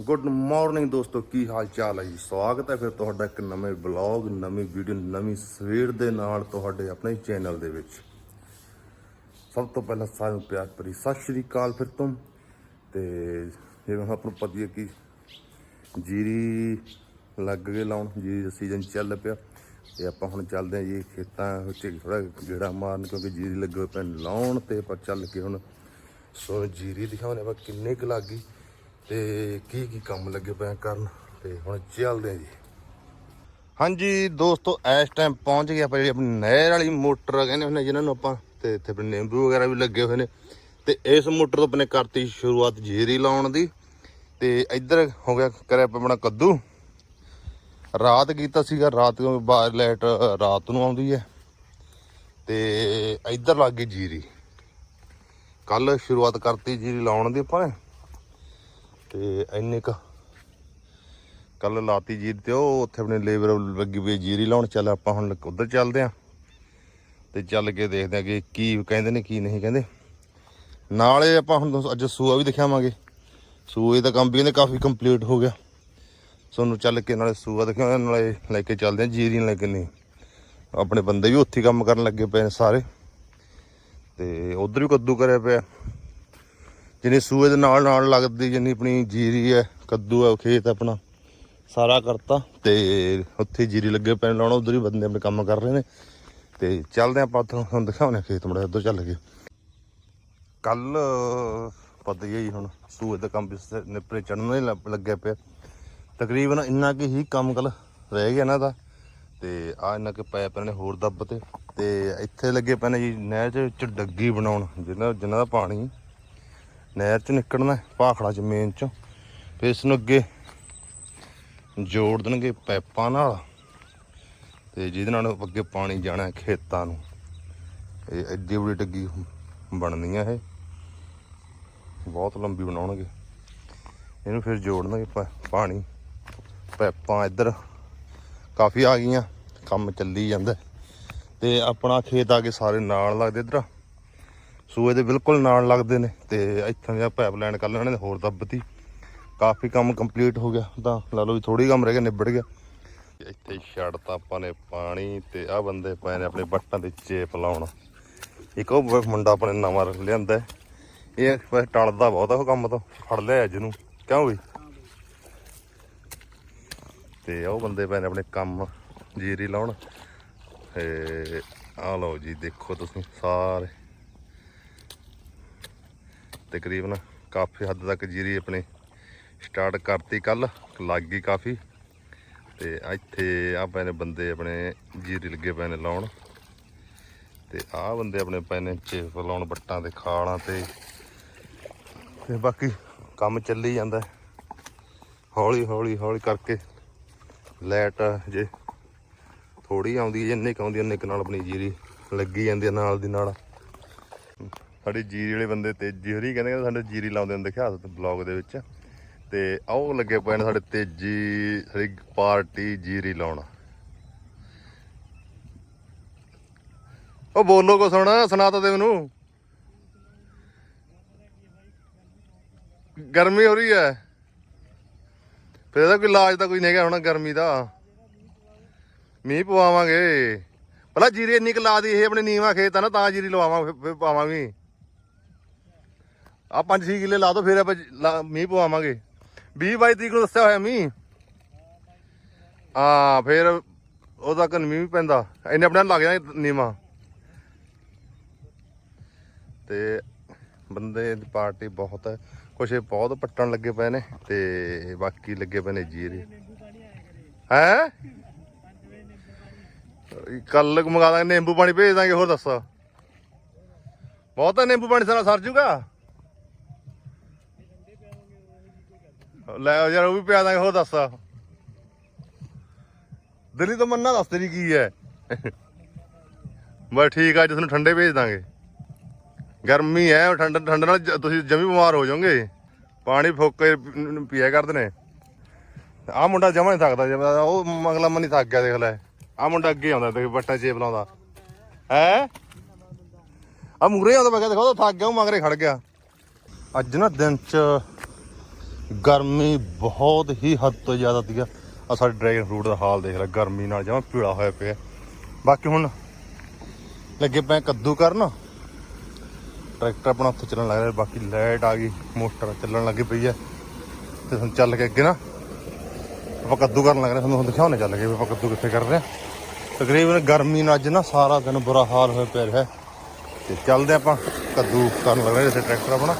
Good morning ਦੋਸਤੋ, ਕੀ ਹਾਲ ਚਾਲ ਹੈ ਜੀ? ਸਵਾਗਤ ਹੈ ਫਿਰ ਤੁਹਾਡਾ ਇੱਕ ਨਵੇਂ ਬਲੌਗ ਨਵੀਂ ਵੀਡੀਓ ਨਵੀਂ ਸਵੇਰ ਦੇ ਨਾਲ ਤੁਹਾਡੇ ਆਪਣੇ ਚੈਨਲ ਦੇ ਵਿੱਚ। ਸਭ ਤੋਂ ਪਹਿਲਾਂ ਸਾਰਿਆਂ ਨੂੰ ਪਿਆਰ ਭਰੀ ਸਤਿ ਸ਼੍ਰੀ ਅਕਾਲ ਫਿਰ ਤੋਂ। ਤੇ ਜਿਵੇਂ ਹੁਣ ਆਪਾਂ ਨੂੰ ਪਤਾ ਹੈ ਕਿ ਜੀਰੀ ਲੱਗ ਗਏ ਲਾਉਣ, ਜੀਰੀ ਦਾ ਸੀਜ਼ਨ ਚੱਲ ਪਿਆ। ਤੇ ਆਪਾਂ ਹੁਣ ਚੱਲਦੇ ਹਾਂ ਜੀ ਖੇਤਾਂ ਵਿੱਚ ਥੋੜਾ ਗੇੜਾ ਮਾਰਨ, ਕਿਉਂਕਿ ਜੀਰੀ ਲੱਗੇ ਹੋਏ ਲਾਉਣ। ਤੇ ਆਪਾਂ ਚੱਲ ਕੇ ਹੁਣ ਸੋ ਜੀਰੀ ਦਿਖਾਉਣੇ ਆਪਾਂ ਕਿੰਨੇ ਕੁ ਲੱਗ ਗਈ। ਤੇ ਕੀ ਕੀ ਕੰਮ ਲੱਗੇ ਪਏ ਕਰਨ? ਤੇ ਹੁਣ ਚੱਲਦੇ ਹਾਂ ਜੀ। ਹਾਂਜੀ, ਦੋਸਤੋ, ਇਸ ਟਾਈਮ ਪਹੁੰਚ ਗਏ ਆਪਾਂ ਜਿਹੜੀ ਆਪਣੀ ਨਹਿਰ ਵਾਲੀ ਮੋਟਰ ਕਹਿੰਦੇ ਹੁੰਦੇ ਜਿਨ੍ਹਾਂ ਨੂੰ ਆਪਾਂ, ਤੇ ਇੱਥੇ ਆਪਣੇ ਨਿੰਬੂ ਵਗੈਰਾ ਵੀ ਲੱਗੇ ਹੋਏ ਨੇ। ਤੇ ਇਸ ਮੋਟਰ ਤੋਂ ਆਪਣੇ ਕਰਤੀ ਸ਼ੁਰੂਆਤ ਜੀਰੀ ਲਾਉਣ ਦੀ। ਤੇ ਇੱਧਰ ਹੋ ਗਿਆ ਕਰਿਆ ਆਪਾਂ ਆਪਣਾ ਕੱਦੂ। ਰਾਤ ਕੀਤਾ ਸੀਗਾ, ਰਾਤ ਨੂੰ ਬਾਹਰ ਲਾਈਟ ਰਾਤ ਨੂੰ ਆਉਂਦੀ ਹੈ। ਤੇ ਇੱਧਰ ਲੱਗ ਗਈ ਜੀਰੀ। ਕੱਲ ਸ਼ੁਰੂਆਤ ਕਰਤੀ ਜੀਰੀ ਲਾਉਣ ਦੀ ਆਪਾਂ ਨੇ। ਤੇ ਇੰਨੇ ਕ ਕੱਲ ਲਾਤੀ ਜੀਰੀ ਤੇ ਉਹ ਉੱਥੇ ਆਪਣੇ ਲੇਬਰ ਲੱਗੀ ਹੋਈ ਜੀਰੀ ਲਾਉਣ। ਚੱਲ ਆਪਾਂ ਹੁਣ ਉਧਰ ਚੱਲਦੇ ਆਂ ਤੇ ਚੱਲ ਕੇ ਦੇਖਦੇ ਆਂ ਕਿ ਕੀ ਕਹਿੰਦੇ ਨੇ, ਕੀ ਨਹੀਂ ਕਹਿੰਦੇ। ਨਾਲੇ ਆਪਾਂ ਹੁਣ ਅੱਜ ਸੂਆ ਵੀ ਦਿਖਾਵਾਂਗੇ। ਸੂਏ ਦਾ ਕੰਮ ਵੀ ਕਹਿੰਦੇ ਕਾਫੀ ਕੰਪਲੀਟ ਹੋ ਗਿਆ। ਤੁਹਾਨੂੰ ਚੱਲ ਕੇ ਨਾਲੇ ਸੂਆ ਦਿਖਾਉਂਦੇ ਨਾਲੇ ਲੈ ਕੇ ਚੱਲਦੇ ਆਂ ਜੀਰੀ ਲੈ ਕੇ ਨਹੀਂ। ਆਪਣੇ ਬੰਦੇ ਵੀ ਉੱਥੇ ਕੰਮ ਕਰਨ ਲੱਗੇ ਪਏ ਨੇ ਸਾਰੇ। ਤੇ ਉਧਰ ਵੀ ਕੱਦੂ ਕਰਿਆ ਪਿਆ। ਜਿਹਨੇ ਸੂਏ ਦੇ ਨਾਲ ਨਾਲ ਲੱਗਦੀ, ਜਿੰਨੀ ਆਪਣੀ ਜੀਰੀ ਹੈ, ਕੱਦੂ ਹੈ, ਉਹ ਖੇਤ ਆਪਣਾ ਸਾਰਾ ਕਰਤਾ ਤੇ ਉੱਥੇ ਜੀਰੀ ਲੱਗੇ ਪੈਣ ਲਾਉਣਾ, ਉਧਰ ਹੀ ਬੰਦੇ ਆਪਣੇ ਕੰਮ ਕਰ ਰਹੇ ਨੇ। ਤੇ ਚੱਲਦੇ ਆਪਾਂ ਉੱਥੋਂ ਤੁਹਾਨੂੰ ਦਿਖਾਉਣੇ ਖੇਤ ਮੁੜੇ ਉਧਰ ਚੱਲ ਗਏ ਕੱਲ ਪਤਾ ਹੀ ਹੈ ਜੀ ਹੁਣ, ਸੂਏ ਦਾ ਕੰਮ ਵੀ ਨਿਪਰੇ ਚੜਨ ਹੀ ਲੱਗ- ਲੱਗਿਆ ਪਿਆ। ਤਕਰੀਬਨ ਇੰਨਾ ਕਿ ਹੀ ਕੰਮ ਕੱਲ ਰਹਿ ਗਿਆ ਨਾ ਦਾ ਤੇ ਆ ਇੰਨਾ ਕਿ ਪੈ ਪਏ ਨੇ ਹੋਰ ਦੱਬ ਤੇ ਤੇ ਇੱਥੇ ਲੱਗੇ ਪਏ ਨੇ ਜੀ ਨਹਿਰ ਚ ਡੱਗੀ ਬਣਾਉਣ, ਜਿਹਨਾਂ ਜਿਹਨਾਂ ਦਾ ਪਾਣੀ। ਨਹਿਰ ਚ ਨਿਕਲਣਾ ਹੈ, ਭਾਖੜਾ ਚ ਮੇਨ ਚ। ਫਿਰ ਇਸ ਨੂੰ ਅੱਗੇ ਜੋੜ ਦੇਣਗੇ ਪੈਪਾਂ ਨਾਲ। ਤੇ ਜਿਹਦੇ ਨਾਲ ਅੱਗੇ ਪਾਣੀ ਜਾਣਾ ਖੇਤਾਂ ਨੂੰ। ਇਹ ਐਡੀ ਵੱਡੀ ਡੱਗੀ ਬਣਨੀ ਆ ਇਹ। ਬਹੁਤ ਲੰਬੀ ਬਣਾਉਣਗੇ। ਇਹਨੂੰ ਫਿਰ ਜੋੜਨਗੇ ਪਾਣੀ। ਪੈਪਾਂ ਇੱਧਰ ਕਾਫੀ ਆ ਗਈਆਂ ਕੰਮ ਚੱਲੀ ਜਾਂਦਾ। ਹੈ। ਤੇ ਆਪਣਾ ਖੇਤ ਆ ਕੇ ਸਾਰੇ ਨਾਲ ਲੱਗਦੇ ਇੱਧਰ। ਸੂਏ ਦੇ ਬਿਲਕੁਲ ਨਾਲ ਲੱਗਦੇ ਨੇ ਤੇ ਇੱਥੋਂ ਦੀ ਪਾਈਪਲਾਈਨ ਕਰ ਲੈਣੇ ਨੇ, ਹੋਰ ਦੱਬਤੀ ਕਾਫੀ ਕੰਮ ਕੰਪਲੀਟ ਹੋ ਗਿਆ, ਤਾਂ ਲਾ ਲਓ ਵੀ ਥੋੜੀ ਕੰਮ ਰਹਿ ਗਿਆ, ਨਿਬੜ ਗਿਆ। ਇੱਥੇ ਛੱਡਤਾ ਆਪਾਂ ਨੇ ਪਾਣੀ ਤੇ ਆ ਬੰਦੇ ਪਏ ਨੇ ਆਪਣੇ ਬੱਟਾਂ ਦੇ ਚੇਪ ਲਾਉਣ। ਇੱਕ ਉਹ ਮੁੰਡਾ ਆਪਣੇ ਨਵਾਂ ਲਿਆਂਦਾ ਇਹ ਬਸ ਟਲਦਾ ਬਹੁਤ ਉਹ ਕੰਮ ਤੋਂ, ਫੜ ਲਿਆ ਅੱਜ ਨੂੰ। ਕਿਉਂ ਵੀ ਤੇ ਉਹ ਬੰਦੇ ਪਏ ਨੇ ਆਪਣੇ ਕੰਮ ਜੀਰੀ ਲਾਉਣ। ਤੇ ਆ ਲਓ ਜੀ, ਦੇਖੋ ਤੁਸੀਂ ਸਾਰੇ। ਤਕਰੀਬਨ ਕਾਫੀ ਹੱਦ ਤੱਕ ਜੀਰੀ ਆਪਣੀ ਸਟਾਰਟ ਕਰਤੀ ਕੱਲ ਲੱਗ ਗਈ ਕਾਫੀ। ਤੇ ਇੱਥੇ ਆ ਪਏ ਨੇ ਬੰਦੇ ਆਪਣੇ ਜੀਰੀ ਲੱਗੇ ਪਏ ਨੇ ਲਾਉਣ। ਤੇ ਆਹ ਬੰਦੇ ਆਪਣੇ ਪਏ ਨੇ ਚੇਪ ਲਾਉਣ ਬੱਟਾਂ ਤੇ ਖਾਲਾਂ ਤੇ। ਤੇ ਬਾਕੀ ਕੰਮ ਚੱਲੀ ਜਾਂਦਾ। ਹੌਲੀ ਹੌਲੀ ਹੌਲੀ ਕਰਕੇ ਲਾਈਟ ਜੇ ਥੋੜੀ ਆਉਂਦੀ ਜੇ ਜਿੰਨੇ ਕੁ ਆਉਂਦੀ ਹੈ, ਉਨੇ ਕੁ ਨਾਲ ਆਪਣੀ ਜੀਰੀ ਲੱਗੀ ਜਾਂਦੀ ਹੈ ਨਾਲ ਦੀ ਨਾਲ। ਸਾਡੇ ਜੀਰੀ ਵਾਲੇ ਬੰਦੇ ਤੇਜੀ ਹੋਰੀ ਕਹਿੰਦੇ ਸਾਡੇ ਜੀਰੀ ਲਾਉਂਦੇ ਨੇ ਦਿਖਾ ਬਲੌਗ ਦੇ ਵਿੱਚ। ਤੇ ਆਓ ਲੱਗੇ ਪਏ ਨੇ ਸਾਡੇ ਤੇਜੀ, ਸਾਡੀ ਪਾਰਟੀ ਜੀਰੀ ਲਾਉਣ। ਉਹ ਬੋਲੋ ਕੋ ਸੁਣ ਸੁਣਾ ਤਾਂ ਦੇ ਮੈਨੂੰ। ਗਰਮੀ ਹੋ ਰਹੀ ਹੈ ਫਿਰ ਇਹਦਾ ਕੋਈ ਇਲਾਜ ਤਾਂ ਕੋਈ ਨਹੀਂ ਹੈਗਾ ਹੁਣ ਗਰਮੀ ਦਾ। ਮੀਂਹ ਪਵਾਵਾਂਗੇ। ਭਲਾ ਜੀਰੀ ਇੰਨੀ ਕੁ ਲਾ ਦੀ ਇਹ ਆਪਣੇ ਨੀਵਾ ਖੇਤ ਆ ਨਾ, ਤਾਂ ਜੀਰੀ ਲਵਾਵਾਂ, ਫਿਰ- ਫਿਰ ਪਾਵਾਂਗੇ। ਆ 5-6 ਕਿੱਲੇ ਲਾ ਦੋ, ਫਿਰ ਆਪਾਂ ਲਾ- ਮੀਂਹ ਪਵਾਵਾਂਗੇ। 20 22 ਤਰੀਕ ਨੂੰ ਦੱਸਿਆ ਹੋਇਆ ਮੀਂਹ। ਹਾਂ, ਫਿਰ ਉਹਦਾ ਕਨ ਮੀਂਹ ਵੀ ਪੈਂਦਾ। ਇੰਨੇ ਆਪਣੇ ਲੱਗ ਜਾਣਾ ਨੀਵਾ। ਤੇ ਬੰਦੇ ਦੀ ਪਾਰਟੀ ਬਹੁਤ ਹੈ। ਕੁਛ ਇਹ ਬਹੁਤ ਪੱਟਣ ਲੱਗੇ ਪਏ ਨੇ ਤੇ ਬਾਕੀ ਲੱਗੇ ਪਏ ਨੇ ਜੀਰੇ। ਹੈ? ਕੱਲ ਮੰਗਾ ਦਾਂਗੇ, ਨਿੰਬੂ ਪਾਣੀ ਭੇਜ ਦਾਂਗੇ, ਹੋਰ ਦੱਸ। ਬਹੁਤ ਹੈ ਨਿੰਬੂ ਪਾਣੀ ਸਾਰਾ ਸਰ ਜੂਗਾ? ਲੈ ਯਾਰ, ਉਹ ਵੀ ਪਿਆ ਦਾਂਗੇ, ਹੋਰ ਦੱਸ। ਦਿੱਲੀ ਤੋਂ ਮੰਨਾ ਦੱਸ, ਤੇਰੀ ਕੀ ਹੈ? ਬਸ ਠੀਕ ਆ, ਅੱਜ ਤੁਹਾਨੂੰ ਠੰਡੇ ਭੇਜ ਦਾਂਗੇ। ਗਰਮੀ ਹੈ ਠੰਡ ਠੰਡ ਨਾਲ ਜ- ਤੁਸੀਂ ਜਮੀ ਬਿਮਾਰ ਹੋ ਜਾਓਗੇ। ਪਾਣੀ ਫੁੱਕ ਕੇ ਪੀ- ਪੀਆ ਕਰਦੇ ਨੇ। ਆਹ ਮੁੰਡਾ ਜਮਾ ਨਹੀਂ ਥੱਕਦਾ ਜਮਾ ਉਹ ਮਗਲਾ ਮਨ ਨਹੀਂ ਥੱਕ ਗਿਆ, ਦੇਖ ਲੈ। ਆਹ ਮੁੰਡਾ ਅੱਗੇ ਆਉਂਦਾ, ਦੇਖ ਬੱਟਾ ਚੇਪ ਲਾਉਂਦਾ। ਹੈ? ਆ ਮੂਰੇ ਆਉਂਦਾ, ਮੈਂ ਕਿਹਾ, ਦੇਖੋ, ਉਹ ਥੱਕ ਗਿਆ, ਉਹ ਮਗਰੇ ਖੜ ਗਿਆ। ਅੱਜ ਨਾ ਦਿਨ ਚ ਗਰਮੀ ਬਹੁਤ ਹੀ ਹੱਦ ਤੋਂ ਜ਼ਿਆਦਾ ਦੀ ਆ। ਸਾਡੇ ਡਰੈਗਨ ਫਰੂਟ ਦਾ ਹਾਲ ਦੇਖ ਲੈ, ਗਰਮੀ ਨਾਲ ਜਮਾ ਪੀਲਾ ਹੋਇਆ ਪਿਆ। ਬਾਕੀ ਹੁਣ ਲੱਗੇ ਪਏ ਕੱਦੂ ਕਰਨ ਟਰੈਕਟਰ ਆਪਣਾ ਉੱਥੇ ਚੱਲਣ ਲੱਗ ਰਿਹਾ, ਬਾਕੀ ਲਾਈਟ ਆ ਗਈ, ਮੋਟਰ ਚੱਲਣ ਲੱਗੀ ਪਈ ਹੈ ਤੇ ਹੁਣ ਚੱਲ ਕੇ ਅੱਗੇ ਨਾ, ਆਪਾਂ ਕੱਦੂ ਕਰਨ ਲੱਗ ਰਹੇ, ਤੁਹਾਨੂੰ ਹੁਣ ਦਿਖਾਉਣੇ ਚੱਲ ਗਏ ਵੀ ਆਪਾਂ ਕੱਦੂ ਕਿੱਥੇ ਕਰ ਰਹੇ ਹਾਂ ਤਕਰੀਬਨ ਗਰਮੀ ਨਾਲ ਅੱਜ ਨਾ ਸਾਰਾ ਦਿਨ ਬੁਰਾ ਹਾਲ ਹੋਇਆ ਪਿਆ ਰਿਹਾ। ਤੇ ਚੱਲਦੇ ਆਪਾਂ ਕੱਦੂ ਕਰਨ ਲੱਗ ਰਹੇ, ਜਿੱਥੇ ਟਰੈਕਟਰ ਆਪਣਾ।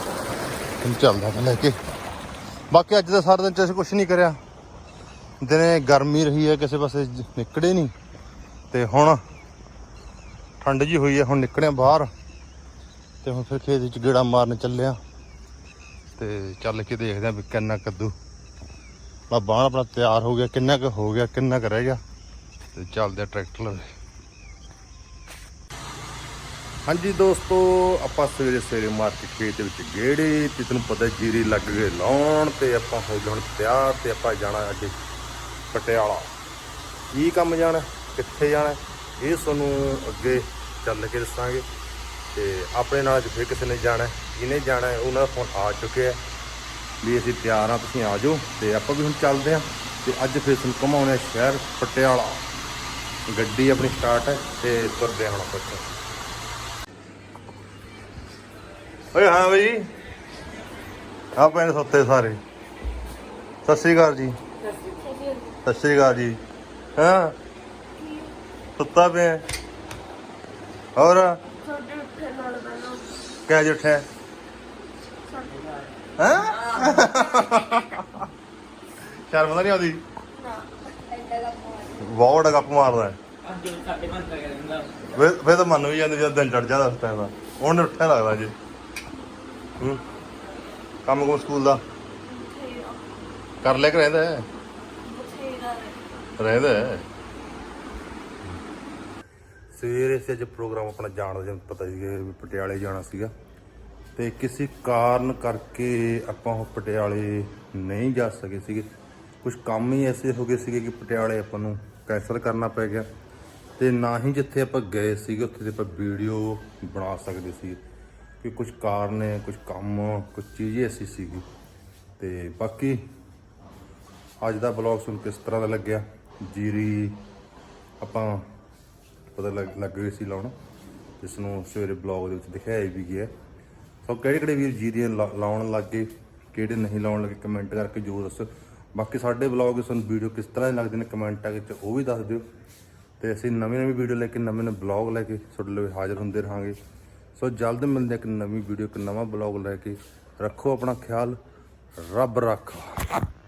ਹੁਣ ਚੱਲਦੇ ਆਪਾਂ ਲੈ ਕੇ। ਬਾਕੀ ਅੱਜ ਦਾ ਸਾਰਾ ਦਿਨ ਚ ਅਸੀਂ ਕੁਝ ਨਹੀਂ ਕਰਿਆ। ਦਿਨੇ ਗਰਮੀ ਰਹੀ ਹੈ, ਕਿਸੇ ਪਾਸੇ ਜ- ਨਿਕਲੇ ਨਹੀਂ। ਤੇ ਹੁਣ ਠੰਡ ਜੀ ਹੋਈ ਹੈ, ਹੁਣ ਨਿਕਲਿਆ ਬਾਹਰ। ਤੇ ਹੁਣ ਫਿਰ ਖੇਤ ਵਿੱਚ ਗੇੜਾ ਮਾਰਨ ਚੱਲਿਆ ਤੇ ਚੱਲ ਕੇ ਦੇਖਦੇ ਆ ਵੀ ਕਿੰਨਾ ਕੱਦੂ ਆ ਬਾਹਰ ਆਪਣਾ ਤਿਆਰ ਹੋ ਗਿਆ, ਕਿੰਨਾ ਕੁ ਹੋ ਗਿਆ, ਕਿੰਨਾ ਕੁ ਰਹਿ ਗਿਆ। ਤੇ ਚੱਲਦੇ ਟਰੈਕਟਰ ਲਵੇ। ਹਾਂਜੀ ਦੋਸਤੋ, ਆਪਾਂ ਸਵੇਰੇ ਸਵੇਰੇ ਮਾਰਕੀਟ ਕੇ ਖੇਤ ਦੇ ਵਿੱਚ ਗੇੜੇ ਤੇ ਤੈਨੂੰ ਪਤਾ ਜੀਰੀ ਲੱਗ ਗਏ ਲਾਉਣ ਤੇ ਆਪਾਂ ਹੋ ਗਏ ਹੁਣ ਤਿਆਰ ਤੇ ਆਪਾਂ ਜਾਣਾ ਅੱਗੇ ਪਟਿਆਲਾ। ਕੀ ਕੰਮ ਜਾਣਾ, ਕਿੱਥੇ ਜਾਣਾ, ਇਹ ਤੁਹਾਨੂੰ ਅੱਗੇ ਚੱਲ ਕੇ ਦੱਸਾਂਗੇ। ਤੇ ਆਪਣੇ ਨਾਲ ਅੱਜ ਫਿਰ ਕਿਸੇ ਨੇ ਜਾਣਾ, ਜਿਹਨੇ ਜਾਣਾ ਉਹਨਾਂ ਦਾ ਫੋਨ ਆ ਚੁੱਕਿਆ ਵੀ ਅਸੀਂ ਤਿਆਰ ਆ ਤੁਸੀਂ ਆ ਜਾਓ ਤੇ ਆਪਾਂ ਵੀ ਹੁਣ ਚੱਲਦੇ ਆ ਤੇ ਅੱਜ ਫਿਰ ਤੁਹਾਨੂੰ ਘੁਮਾਉਣੇ ਸ਼ਹਿਰ ਪਟਿਆਲਾ। ਗੱਡੀ ਆਪਣੀ ਸਟਾਰਟ ਹੈ ਤੇ ਤੁਰਦੇ ਹਾਂ ਹੁਣ ਆਪਾਂ ਓਏ ਹਾਂ ਬਈ। ਆ ਪੈਣ ਸੁੱਤੇ ਸਾਰੇ। ਸਤਿ ਸ਼੍ਰੀ ਅਕਾਲ ਜੀ। ਸਤਿ ਸ਼੍ਰੀ ਅਕਾਲ ਜੀ। ਹਾਂ? ਸੁੱਤਾ ਪਿਆ। ਹੋਰ? ਤੁਹਾਡੇ ਉੱਥੇ ਨਾਲ ਬੈਠੋ ਕਿਆ ਜੁਠਿਆ ਹਾਂ? ਸ਼ਰਮ ਤਾਂ ਨਹੀਂ ਆਉਂਦੀ? ਬਹੁਤ ਗੱਪ ਮਾਰਦਾ। ਹੈ ਅੱਜ ਸਾਡੇ ਮਨ ਕਰ ਦਿੰਦਾ। ਵੇ ਵੇ ਤਾਂ ਮੰਨ ਵੀ ਜਾਂਦੇ ਜਦ ਦਿਨ ਚੜ ਜਾਂਦਾ ਉਸ ਟਾਈਮ ਦਾ। ਹੁਣ ਉੱਠਿਆ ਲੱਗਦਾ ਜੀ। ਹੂੰ। ਕੰਮ ਕੋ ਸਕੂਲ ਦਾ? ਬਥੇਰਾ ਕਰ ਲਿਆ ਕਿ ਰਹਿੰਦਾ ਹੈ? ਬਥੇਰਾ ਰਹਿੰਦਾ ਹੈ। ਸਵੇਰੇ ਸੇ ਅੱਜ ਪ੍ਰੋਗਰਾਮ ਆਪਣਾ ਜਾਣ ਦਾ, ਜਿਵੇਂ ਪਤਾ ਸੀਗਾ ਵੀ ਪਟਿਆਲੇ ਜਾਣਾ ਸੀਗਾ। ਤੇ ਕਿਸੇ ਕਾਰਨ ਕਰਕੇ ਆਪਾਂ ਉਹ ਪਟਿਆਲੇ ਨਹੀਂ ਜਾ ਸਕੇ ਸੀਗੇ। ਕੁਝ ਕੰਮ ਹੀ ਐਸੇ ਹੋ ਗਏ ਸੀਗੇ ਕਿ ਪਟਿਆਲੇ ਆਪਾਂ ਨੂੰ ਕੈਂਸਲ ਕਰਨਾ ਪੈ ਗਿਆ। ਤੇ ਨਾ ਹੀ ਜਿੱਥੇ ਆਪਾਂ ਗਏ ਸੀਗੇ, ਉੱਥੇ ਤੇ ਆਪਾਂ ਵੀਡੀਓ ਬਣਾ ਸਕਦੇ ਸੀ ਕਿ ਕੁਝ ਕਾਰਨ ਹੈ ਕੁਝ ਕੰਮ ਕੁਝ ਚੀਜ਼ ਐਸੀ ਸੀਗੀ। ਤੇ ਬਾਕੀ ਅੱਜ ਦਾ ਬਲੌਗ ਸੁਣ ਕਿਸ ਤਰ੍ਹਾਂ ਦਾ ਲੱਗਿਆ? ਜੀਰੀ ਆਪਾਂ ਪਤਾ ਲੱਗ ਲੱਗ ਗਈ ਸੀ ਲਾਉਣ ਜਿਸ ਨੂੰ ਸਵੇਰੇ ਬਲੌਗ ਦੇ ਵਿੱਚ ਦਿਖਾਇਆ ਵੀ ਗਿਆ। ਸੋ ਕਿਹੜੇ ਕਿਹੜੇ ਵੀਰ ਜੀਰੀਆਂ ਲਾ- ਲਾਉਣ ਲੱਗੇ, ਕਿਹੜੇ ਨਹੀਂ ਲਾਉਣ ਲੱਗੇ ਕਮੈਂਟ ਕਰਕੇ ਜਰੂਰ ਦੱਸੋ। ਬਾਕੀ ਸਾਡੇ ਬਲੌਗ ਸਾਨੂੰ ਵੀਡੀਓ ਕਿਸ ਤਰ੍ਹਾਂ ਦੇ ਲੱਗਦੇ ਨੇ ਕਮੈਂਟਾਂ ਵਿੱਚ ਉਹ ਵੀ ਦੱਸ ਦਿਓ। ਤੇ ਅਸੀਂ ਨਵੀਂ ਨਵੀਂ ਵੀਡੀਓ ਲੈ ਕੇ ਨਵੇਂ ਨਵੇਂ ਬਲੌਗ ਲੈ ਕੇ ਤੁਹਾਡੇ ਲਈ ਹਾਜ਼ਰ ਹੁੰਦੇ ਰਹਾਂਗੇ। ਸੋ ਜਲਦ ਮਿਲਦੇ ਇੱਕ ਨਵੀਂ ਵੀਡੀਓ, ਇੱਕ ਨਵਾਂ ਬਲੌਗ ਲੈ ਕੇ। ਰੱਖੋ ਆਪਣਾ ਖਿਆਲ, ਰੱਬ ਰੱਖਾ।